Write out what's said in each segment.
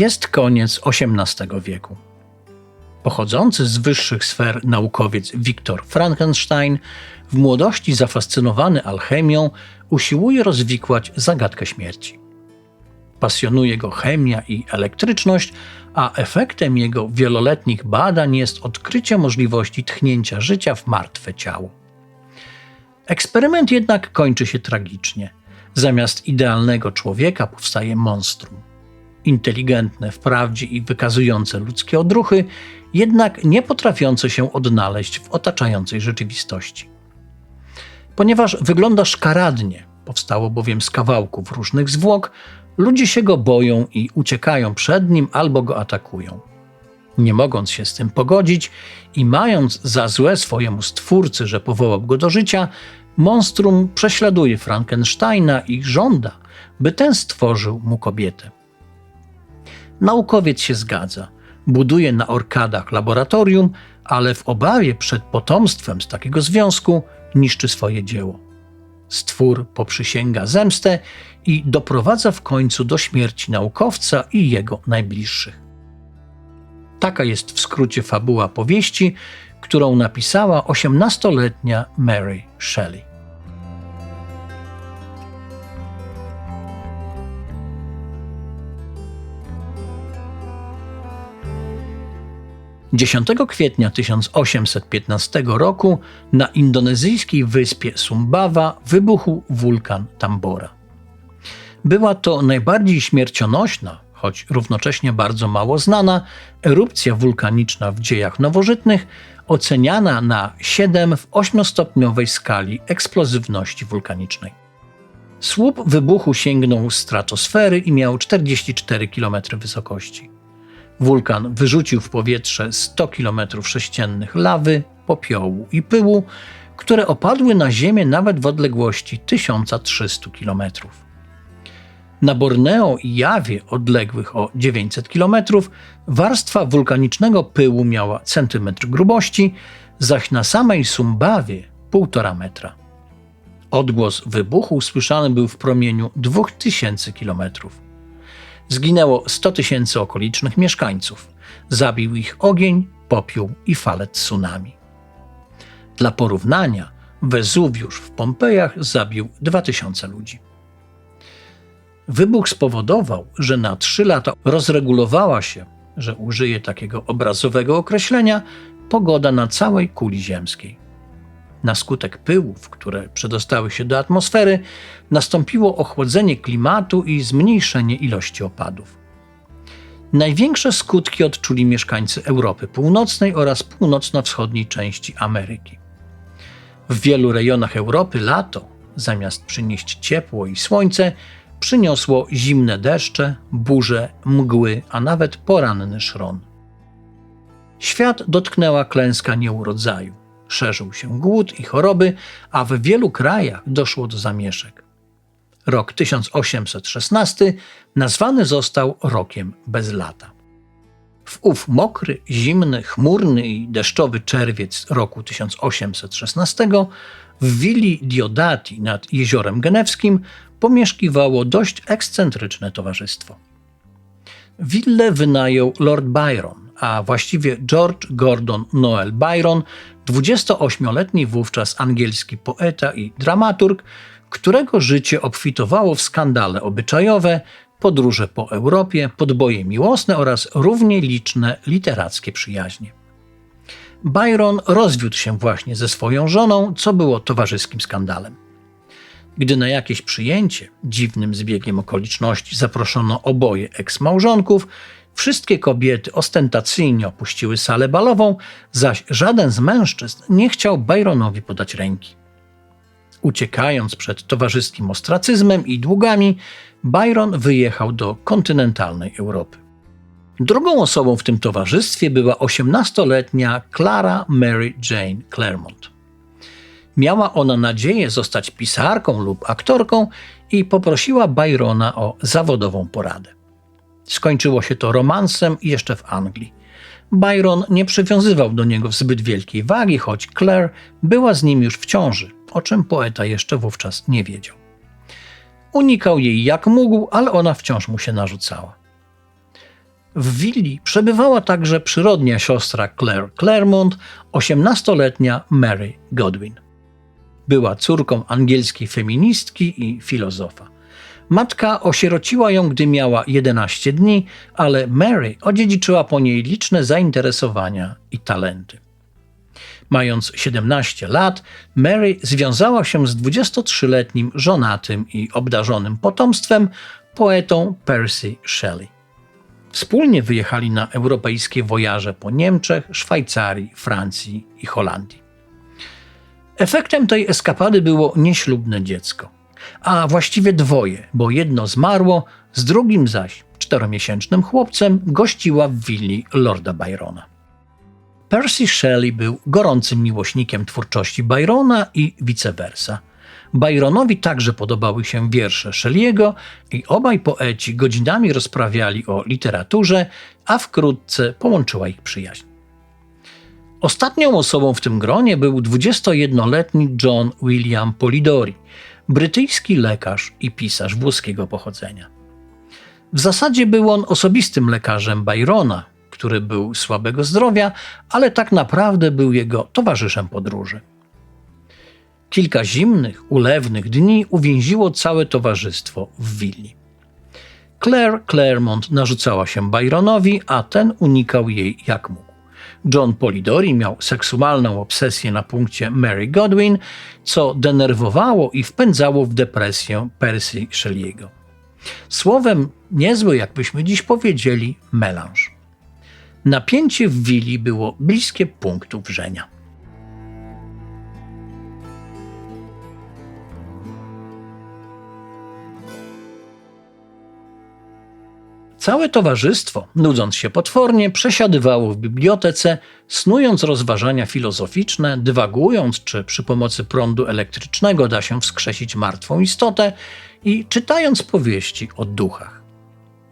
Jest koniec XVIII wieku. Pochodzący z wyższych sfer naukowiec Viktor Frankenstein, w młodości zafascynowany alchemią, usiłuje rozwikłać zagadkę śmierci. Pasjonuje go chemia i elektryczność, a efektem jego wieloletnich badań jest odkrycie możliwości tchnięcia życia w martwe ciało. Eksperyment jednak kończy się tragicznie. Zamiast idealnego człowieka powstaje monstrum. Inteligentne wprawdzie i wykazujące ludzkie odruchy, jednak nie potrafiące się odnaleźć w otaczającej rzeczywistości. Ponieważ wygląda szkaradnie, powstało bowiem z kawałków różnych zwłok, ludzie się go boją i uciekają przed nim albo go atakują. Nie mogąc się z tym pogodzić i mając za złe swojemu stwórcy, że powołał go do życia, monstrum prześladuje Frankensteina i żąda, by ten stworzył mu kobietę. Naukowiec się zgadza, buduje na orkadach laboratorium, ale w obawie przed potomstwem z takiego związku niszczy swoje dzieło. Stwór poprzysięga zemstę i doprowadza w końcu do śmierci naukowca i jego najbliższych. Taka jest w skrócie fabuła powieści, którą napisała 18-letnia Mary Shelley. 10 kwietnia 1815 roku na indonezyjskiej wyspie Sumbawa wybuchł wulkan Tambora. Była to najbardziej śmiercionośna, choć równocześnie bardzo mało znana, erupcja wulkaniczna w dziejach nowożytnych, oceniana na 7 w 8-stopniowej skali eksplozywności wulkanicznej. Słup wybuchu sięgnął stratosfery i miał 44 km wysokości. Wulkan wyrzucił w powietrze 100 km sześciennych lawy, popiołu i pyłu, które opadły na ziemię nawet w odległości 1300 km. Na Borneo i Jawie, odległych o 900 km, warstwa wulkanicznego pyłu miała centymetr grubości, zaś na samej Sumbawie półtora metra. Odgłos wybuchu słyszany był w promieniu 2000 kilometrów. Zginęło 100 tysięcy okolicznych mieszkańców. Zabił ich ogień, popiół i fale tsunami. Dla porównania, Wezuwiusz w Pompejach zabił 2000 ludzi. Wybuch spowodował, że na trzy lata rozregulowała się, że użyję takiego obrazowego określenia, pogoda na całej kuli ziemskiej. Na skutek pyłów, które przedostały się do atmosfery, nastąpiło ochłodzenie klimatu i zmniejszenie ilości opadów. Największe skutki odczuli mieszkańcy Europy Północnej oraz północno-wschodniej części Ameryki. W wielu rejonach Europy lato, zamiast przynieść ciepło i słońce, przyniosło zimne deszcze, burze, mgły, a nawet poranny szron. Świat dotknęła klęska nieurodzaju szerzył się głód i choroby, a w wielu krajach doszło do zamieszek. Rok 1816 nazwany został rokiem bez lata. W ów mokry, zimny, chmurny i deszczowy czerwiec roku 1816 w willi Diodati nad Jeziorem Genewskim pomieszkiwało dość ekscentryczne towarzystwo. Willę wynajął Lord Byron, a właściwie George Gordon Noel Byron, 28-letni wówczas angielski poeta i dramaturg, którego życie obfitowało w skandale obyczajowe, podróże po Europie, podboje miłosne oraz równie liczne literackie przyjaźnie. Byron rozwiódł się właśnie ze swoją żoną, co było towarzyskim skandalem. Gdy na jakieś przyjęcie, dziwnym zbiegiem okoliczności, zaproszono oboje eksmałżonków, Wszystkie kobiety ostentacyjnie opuściły salę balową, zaś żaden z mężczyzn nie chciał Byronowi podać ręki. Uciekając przed towarzyskim ostracyzmem i długami, Byron wyjechał do kontynentalnej Europy. Drugą osobą w tym towarzystwie była 18-letnia Clara Mary Jane Claremont. Miała ona nadzieję zostać pisarką lub aktorką i poprosiła Byrona o zawodową poradę. Skończyło się to romansem jeszcze w Anglii. Byron nie przywiązywał do niego zbyt wielkiej wagi, choć Claire była z nim już w ciąży, o czym poeta jeszcze wówczas nie wiedział. Unikał jej jak mógł, ale ona wciąż mu się narzucała. W willi przebywała także przyrodnia siostra Claire Claremont, 18-letnia Mary Godwin. Była córką angielskiej feministki i filozofa. Matka osierociła ją, gdy miała 11 dni, ale Mary odziedziczyła po niej liczne zainteresowania i talenty. Mając 17 lat, Mary związała się z 23-letnim żonatym i obdarzonym potomstwem poetą Percy Shelley. Wspólnie wyjechali na europejskie wojaże po Niemczech, Szwajcarii, Francji i Holandii. Efektem tej eskapady było nieślubne dziecko, a właściwie dwoje, bo jedno zmarło, z drugim zaś, czteromiesięcznym chłopcem, gościła w willi Lorda Byrona. Percy Shelley był gorącym miłośnikiem twórczości Byrona i vice versa. Byronowi także podobały się wiersze Shelley'ego i obaj poeci godzinami rozprawiali o literaturze, a wkrótce połączyła ich przyjaźń. Ostatnią osobą w tym gronie był 21-letni John William Polidori, brytyjski lekarz i pisarz włoskiego pochodzenia. W zasadzie był on osobistym lekarzem Byrona, który był słabego zdrowia, ale tak naprawdę był jego towarzyszem podróży. Kilka zimnych, ulewnych dni uwięziło całe towarzystwo w willi. Claire Claremont narzucała się Byronowi, a ten unikał jej jak mógł. John Polidori miał seksualną obsesję na punkcie Mary Godwin, co denerwowało i wpędzało w depresję Percy Shelley'ego. Słowem, niezły, jakbyśmy dziś powiedzieli, melanż. Napięcie w willi było bliskie punktu wrzenia. Całe towarzystwo, nudząc się potwornie, przesiadywało w bibliotece, snując rozważania filozoficzne, dywagując, czy przy pomocy prądu elektrycznego da się wskrzesić martwą istotę i czytając powieści o duchach.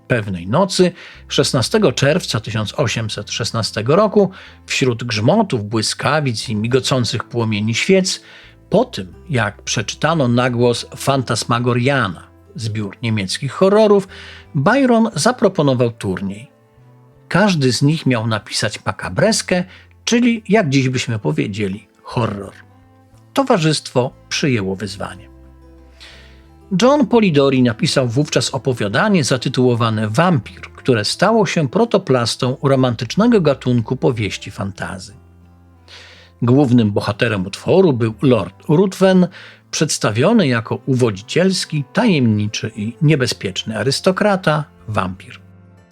Pewnej nocy, 16 czerwca 1816 roku, wśród grzmotów, błyskawic i migocących płomieni świec, po tym jak przeczytano nagłos Fantasmagoriana, zbiór niemieckich horrorów, Byron zaproponował turniej. Każdy z nich miał napisać makabreskę, czyli jak dziś byśmy powiedzieli, horror. Towarzystwo przyjęło wyzwanie. John Polidori napisał wówczas opowiadanie zatytułowane Wampir, które stało się protoplastą romantycznego gatunku powieści fantazy. Głównym bohaterem utworu był Lord Ruthven, przedstawiony jako uwodzicielski, tajemniczy i niebezpieczny arystokrata, wampir.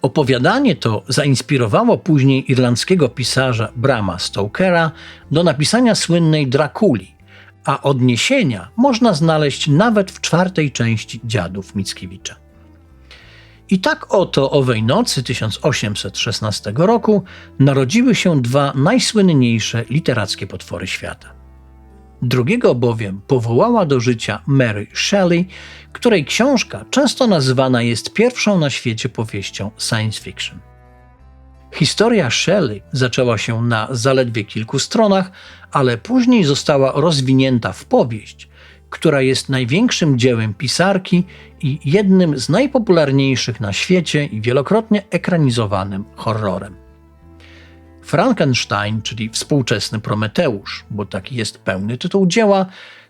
Opowiadanie to zainspirowało później irlandzkiego pisarza Brama Stokera do napisania słynnej Drakuli, a odniesienia można znaleźć nawet w czwartej części Dziadów Mickiewicza. I tak oto owej nocy 1816 roku narodziły się dwa najsłynniejsze literackie potwory świata. Drugiego bowiem powołała do życia Mary Shelley, której książka często nazywana jest pierwszą na świecie powieścią science fiction. Historia Shelley zaczęła się na zaledwie kilku stronach, ale później została rozwinięta w powieść, która jest największym dziełem pisarki i jednym z najpopularniejszych na świecie i wielokrotnie ekranizowanym horrorem. Frankenstein, czyli współczesny Prometeusz, bo taki jest pełny tytuł dzieła,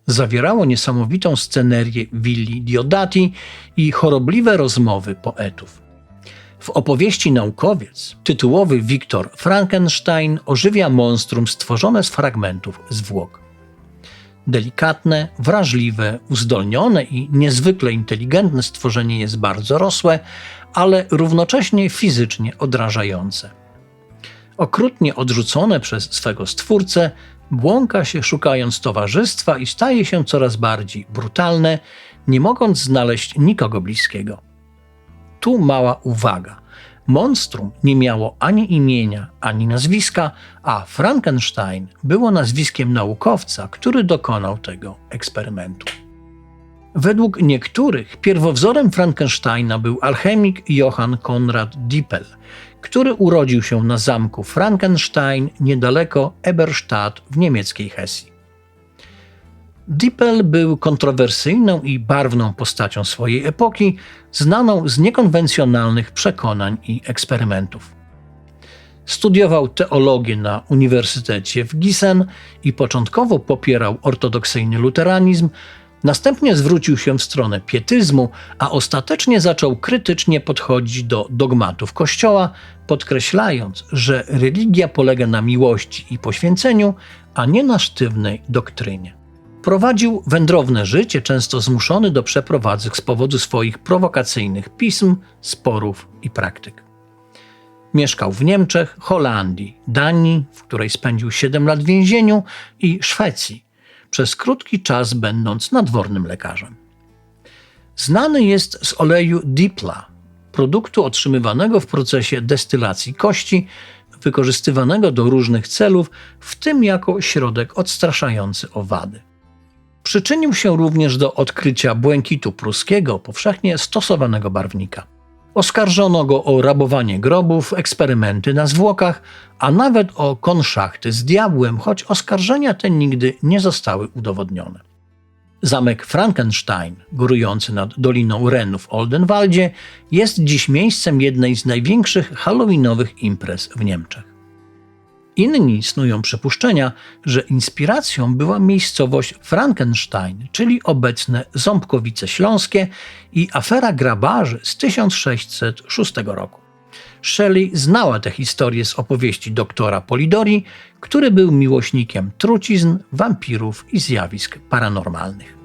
zawierało niesamowitą scenerię willi Diodati i chorobliwe rozmowy poetów. W opowieści Naukowiec tytułowy Wiktor Frankenstein ożywia monstrum stworzone z fragmentów zwłok. Delikatne, wrażliwe, uzdolnione i niezwykle inteligentne stworzenie jest bardzo rosłe, ale równocześnie fizycznie odrażające. Okrutnie odrzucone przez swego stwórcę, błąka się szukając towarzystwa i staje się coraz bardziej brutalne, nie mogąc znaleźć nikogo bliskiego. Tu mała uwaga. Monstrum nie miało ani imienia, ani nazwiska, a Frankenstein było nazwiskiem naukowca, który dokonał tego eksperymentu. Według niektórych pierwowzorem Frankensteina był alchemik Johann Konrad Dippel, który urodził się na zamku Frankenstein niedaleko Eberstadt w niemieckiej Hesji. Dippel był kontrowersyjną i barwną postacią swojej epoki, znaną z niekonwencjonalnych przekonań i eksperymentów. Studiował teologię na Uniwersytecie w Gießen i początkowo popierał ortodoksyjny luteranizm, następnie zwrócił się w stronę pietyzmu, a ostatecznie zaczął krytycznie podchodzić do dogmatów Kościoła, podkreślając, że religia polega na miłości i poświęceniu, a nie na sztywnej doktrynie. Prowadził wędrowne życie, często zmuszony do przeprowadzek z powodu swoich prowokacyjnych pism, sporów i praktyk. Mieszkał w Niemczech, Holandii, Danii, w której spędził 7 lat w więzieniu, i Szwecji, przez krótki czas będąc nadwornym lekarzem. Znany jest z oleju Dipla, produktu otrzymywanego w procesie destylacji kości, wykorzystywanego do różnych celów, w tym jako środek odstraszający owady. Przyczynił się również do odkrycia błękitu pruskiego, powszechnie stosowanego barwnika. Oskarżono go o rabowanie grobów, eksperymenty na zwłokach, a nawet o konszachty z diabłem, choć oskarżenia te nigdy nie zostały udowodnione. Zamek Frankenstein, górujący nad Doliną Renu w Oldenwaldzie, jest dziś miejscem jednej z największych halloweenowych imprez w Niemczech. Inni snują przypuszczenia, że inspiracją była miejscowość Frankenstein, czyli obecne Ząbkowice Śląskie i afera grabarzy z 1606 roku. Shelley znała tę historię z opowieści doktora Polidori, który był miłośnikiem trucizn, wampirów i zjawisk paranormalnych.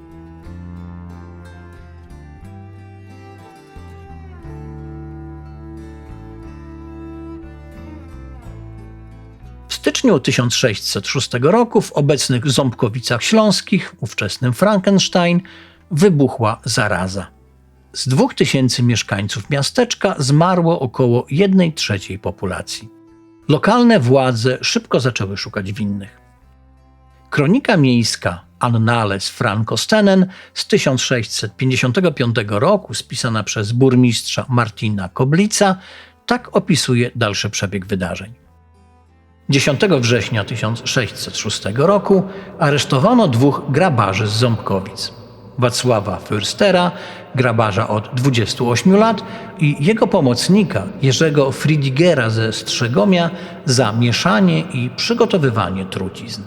Styczniu 1606 roku w obecnych Ząbkowicach Śląskich, ówczesnym Frankenstein, wybuchła zaraza. Z dwóch tysięcy mieszkańców miasteczka zmarło około 1 trzeciej populacji. Lokalne władze szybko zaczęły szukać winnych. Kronika miejska Annales Frankostenen z 1655 roku, spisana przez burmistrza Martina Koblica, tak opisuje dalszy przebieg wydarzeń. 10 września 1606 roku aresztowano dwóch grabarzy z Ząbkowic. Wacława Fürstera, grabarza od 28 lat i jego pomocnika Jerzego Friedigera ze Strzegomia za mieszanie i przygotowywanie trucizn.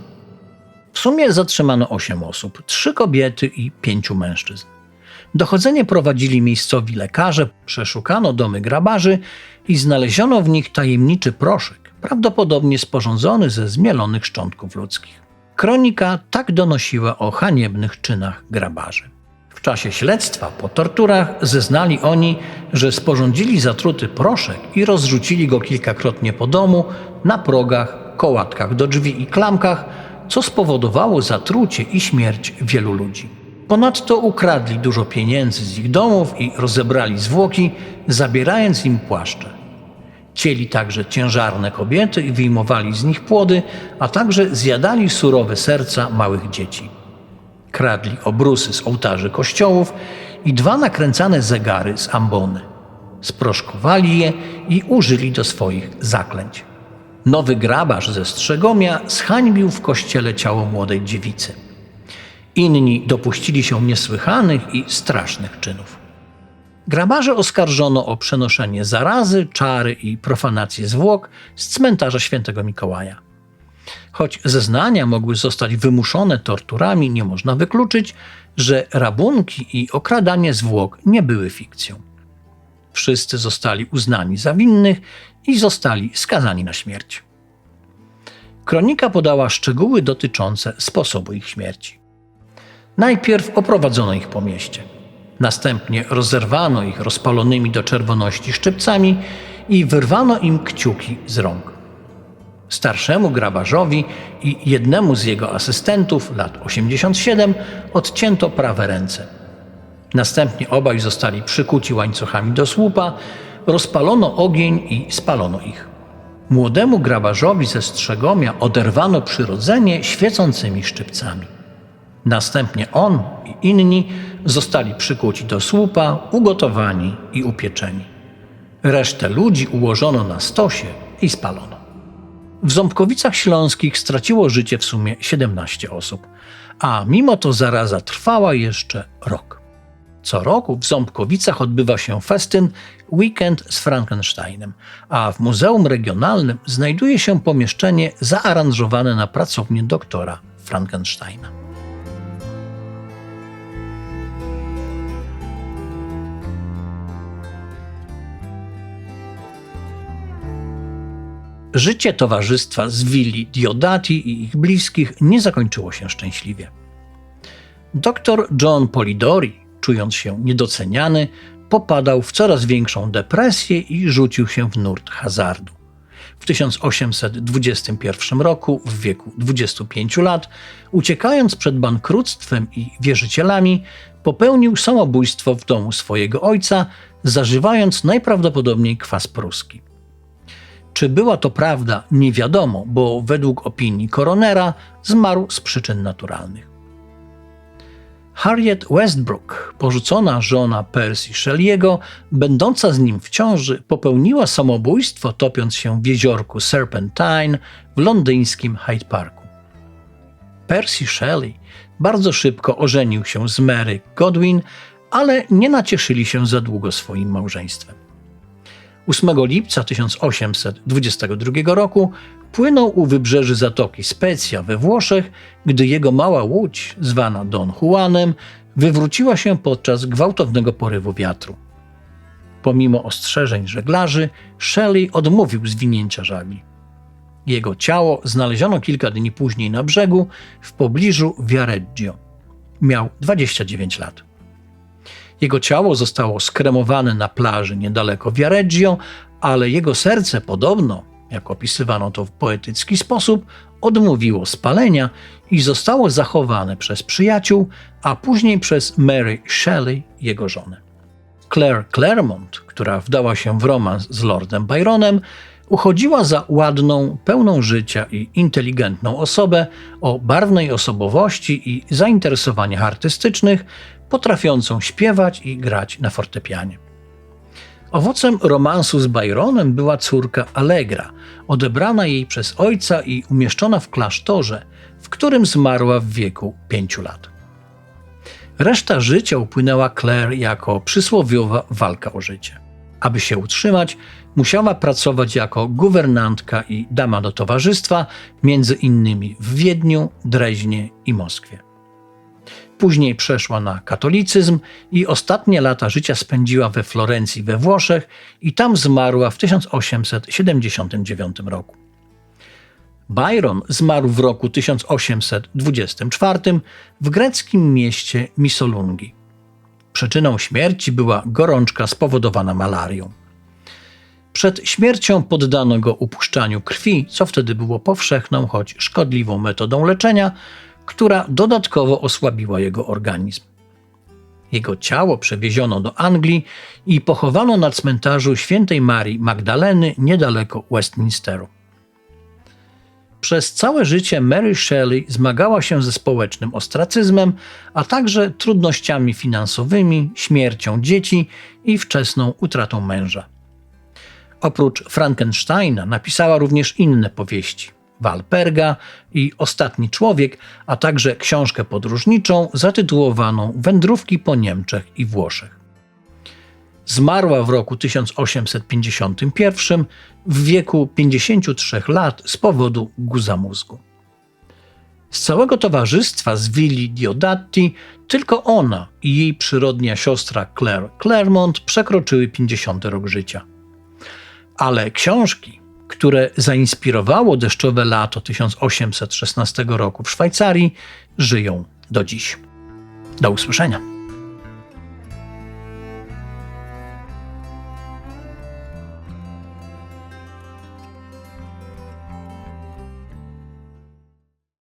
W sumie zatrzymano 8 osób, 3 kobiety i 5 mężczyzn. Dochodzenie prowadzili miejscowi lekarze, przeszukano domy grabarzy i znaleziono w nich tajemniczy proszek prawdopodobnie sporządzony ze zmielonych szczątków ludzkich. Kronika tak donosiła o haniebnych czynach grabarzy. W czasie śledztwa po torturach zeznali oni, że sporządzili zatruty proszek i rozrzucili go kilkakrotnie po domu, na progach, kołatkach do drzwi i klamkach, co spowodowało zatrucie i śmierć wielu ludzi. Ponadto ukradli dużo pieniędzy z ich domów i rozebrali zwłoki, zabierając im płaszcze. Cieli także ciężarne kobiety i wyjmowali z nich płody, a także zjadali surowe serca małych dzieci. Kradli obrusy z ołtarzy kościołów i dwa nakręcane zegary z ambony. Sproszkowali je i użyli do swoich zaklęć. Nowy grabarz ze Strzegomia zhańbił w kościele ciało młodej dziewicy. Inni dopuścili się niesłychanych i strasznych czynów. Grabarze oskarżono o przenoszenie zarazy, czary i profanację zwłok z cmentarza świętego Mikołaja. Choć zeznania mogły zostać wymuszone torturami, nie można wykluczyć, że rabunki i okradanie zwłok nie były fikcją. Wszyscy zostali uznani za winnych i zostali skazani na śmierć. Kronika podała szczegóły dotyczące sposobu ich śmierci. Najpierw oprowadzono ich po mieście. Następnie rozerwano ich rozpalonymi do czerwoności szczypcami i wyrwano im kciuki z rąk. Starszemu grabarzowi i jednemu z jego asystentów, lat 87, odcięto prawe ręce. Następnie obaj zostali przykuci łańcuchami do słupa, rozpalono ogień i spalono ich. Młodemu grabarzowi ze Strzegomia oderwano przyrodzenie świecącymi szczypcami. Następnie on i inni zostali przykuci do słupa, ugotowani i upieczeni. Resztę ludzi ułożono na stosie i spalono. W Ząbkowicach Śląskich straciło życie w sumie 17 osób, a mimo to zaraza trwała jeszcze rok. Co roku w Ząbkowicach odbywa się festyn Weekend z Frankensteinem, a w Muzeum Regionalnym znajduje się pomieszczenie zaaranżowane na pracownię doktora Frankensteina. Życie towarzystwa z willi Diodati i ich bliskich nie zakończyło się szczęśliwie. Dr John Polidori, czując się niedoceniany, popadał w coraz większą depresję i rzucił się w nurt hazardu. W 1821 roku, w wieku 25 lat, uciekając przed bankructwem i wierzycielami, popełnił samobójstwo w domu swojego ojca, zażywając najprawdopodobniej kwas pruski. Czy była to prawda, nie wiadomo, bo według opinii koronera zmarł z przyczyn naturalnych. Harriet Westbrook, porzucona żona Percy Shelley'ego, będąca z nim w ciąży, popełniła samobójstwo topiąc się w jeziorku Serpentine w londyńskim Hyde Parku. Percy Shelley bardzo szybko ożenił się z Mary Godwin, ale nie nacieszyli się za długo swoim małżeństwem. 8 lipca 1822 roku płynął u wybrzeży Zatoki Specja we Włoszech, gdy jego mała łódź, zwana Don Juanem, wywróciła się podczas gwałtownego porywu wiatru. Pomimo ostrzeżeń żeglarzy, Shelley odmówił zwinięcia żagli. Jego ciało znaleziono kilka dni później na brzegu w pobliżu Viareggio. Miał 29 lat. Jego ciało zostało skremowane na plaży niedaleko Viareggio, ale jego serce podobno, jak opisywano to w poetycki sposób, odmówiło spalenia i zostało zachowane przez przyjaciół, a później przez Mary Shelley, jego żonę. Claire Claremont, która wdała się w romans z Lordem Byronem, uchodziła za ładną, pełną życia i inteligentną osobę o barwnej osobowości i zainteresowaniach artystycznych, potrafiącą śpiewać i grać na fortepianie. Owocem romansu z Byronem była córka Allegra, odebrana jej przez ojca i umieszczona w klasztorze, w którym zmarła w wieku pięciu lat. Reszta życia upłynęła Claire jako przysłowiowa walka o życie. Aby się utrzymać, musiała pracować jako guwernantka i dama do towarzystwa, między innymi w Wiedniu, Dreźnie i Moskwie. Później przeszła na katolicyzm i ostatnie lata życia spędziła we Florencji we Włoszech i tam zmarła w 1879 roku. Byron zmarł w roku 1824 w greckim mieście Missolungi. Przyczyną śmierci była gorączka spowodowana malarią. Przed śmiercią poddano go upuszczaniu krwi, co wtedy było powszechną, choć szkodliwą metodą leczenia, która dodatkowo osłabiła jego organizm. Jego ciało przewieziono do Anglii i pochowano na cmentarzu świętej Marii Magdaleny niedaleko Westminsteru. Przez całe życie Mary Shelley zmagała się ze społecznym ostracyzmem, a także trudnościami finansowymi, śmiercią dzieci i wczesną utratą męża. Oprócz Frankensteina napisała również inne powieści. Walperga i Ostatni Człowiek, a także książkę podróżniczą zatytułowaną Wędrówki po Niemczech i Włoszech. Zmarła w roku 1851 w wieku 53 lat z powodu guza mózgu. Z całego towarzystwa z willi Diodati tylko ona i jej przyrodnia siostra Claire Claremont przekroczyły 50 rok życia. Ale książki, które zainspirowało deszczowe lato 1816 roku w Szwajcarii, żyją do dziś. Do usłyszenia.